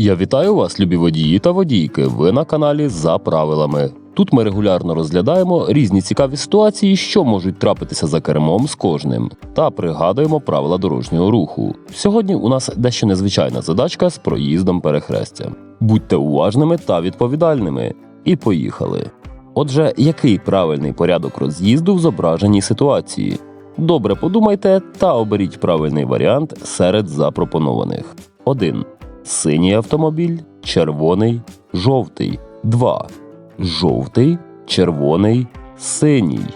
Я вітаю вас, любі водії та водійки. Ви на каналі за правилами. Тут ми регулярно розглядаємо різні цікаві ситуації, що можуть трапитися за кермом з кожним, та пригадуємо правила дорожнього руху. Сьогодні у нас дещо незвичайна задачка з проїздом перехрестя. Будьте уважними та відповідальними. І поїхали. Отже, який правильний порядок роз'їзду в зображеній ситуації? Добре подумайте та оберіть правильний варіант серед запропонованих. 1. Синій автомобіль, червоний, жовтий. 2. Жовтий, червоний, синій.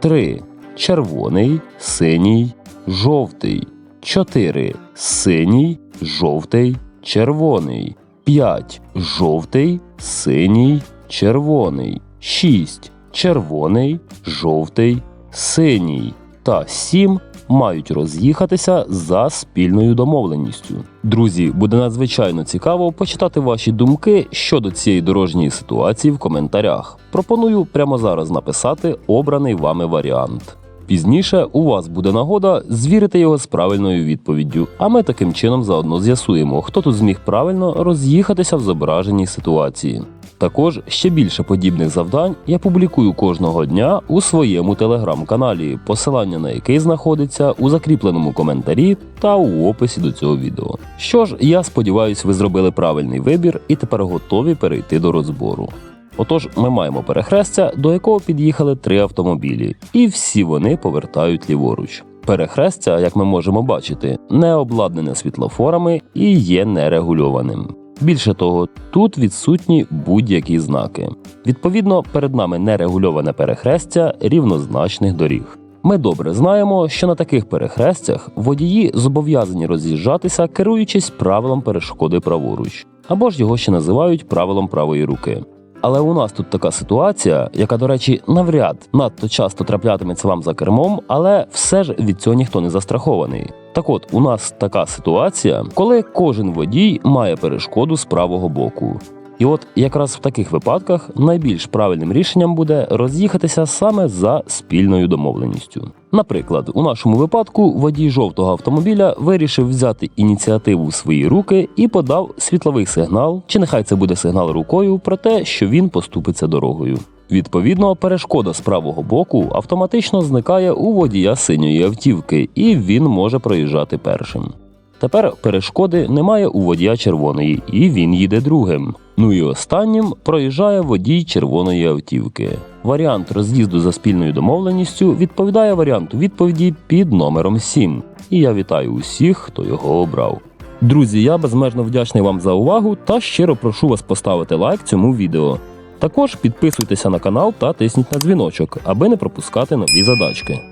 3. Червоний, синій, жовтий. 4. Синій, жовтий, червоний. 5. Жовтий, синій, червоний. 6. Червоний, жовтий, синій. Та 7 мають роз'їхатися за спільною домовленістю. Друзі, буде надзвичайно цікаво почитати ваші думки щодо цієї дорожньої ситуації в коментарях. Пропоную прямо зараз написати обраний вами варіант. Пізніше у вас буде нагода звірити його з правильною відповіддю, а ми таким чином заодно з'ясуємо, хто тут зміг правильно роз'їхатися в зображеній ситуації. Також ще більше подібних завдань я публікую кожного дня у своєму телеграм-каналі, посилання на який знаходиться у закріпленому коментарі та у описі до цього відео. Що ж, я сподіваюся, ви зробили правильний вибір і тепер готові перейти до розбору. Отож, ми маємо перехрестя, до якого під'їхали три автомобілі, і всі вони повертають ліворуч. Перехрестя, як ми можемо бачити, не обладнане світлофорами і є нерегульованим. Більше того, тут відсутні будь-які знаки. Відповідно, перед нами нерегульоване перехрестя рівнозначних доріг. Ми добре знаємо, що на таких перехрестях водії зобов'язані роз'їжджатися, керуючись правилом перешкоди праворуч, або ж його ще називають правилом правої руки. Але у нас тут така ситуація, яка, до речі, навряд надто часто траплятиметься вам за кермом, але все ж від цього ніхто не застрахований. Так от, у нас така ситуація, коли кожен водій має перешкоду з правого боку. І от якраз в таких випадках найбільш правильним рішенням буде роз'їхатися саме за спільною домовленістю. Наприклад, у нашому випадку водій жовтого автомобіля вирішив взяти ініціативу в свої руки і подав світловий сигнал, чи нехай це буде сигнал рукою про те, що він поступиться дорогою. Відповідно, перешкода з правого боку автоматично зникає у водія синьої автівки, і він може проїжджати першим. Тепер перешкоди немає у водія червоної, і він їде другим. Ну і останнім проїжджає водій червоної автівки. Варіант роз'їзду за спільною домовленістю відповідає варіанту відповіді під номером 7. І я вітаю усіх, хто його обрав. Друзі, я безмежно вдячний вам за увагу та щиро прошу вас поставити лайк цьому відео. Також підписуйтеся на канал та тисніть на дзвіночок, аби не пропускати нові задачки.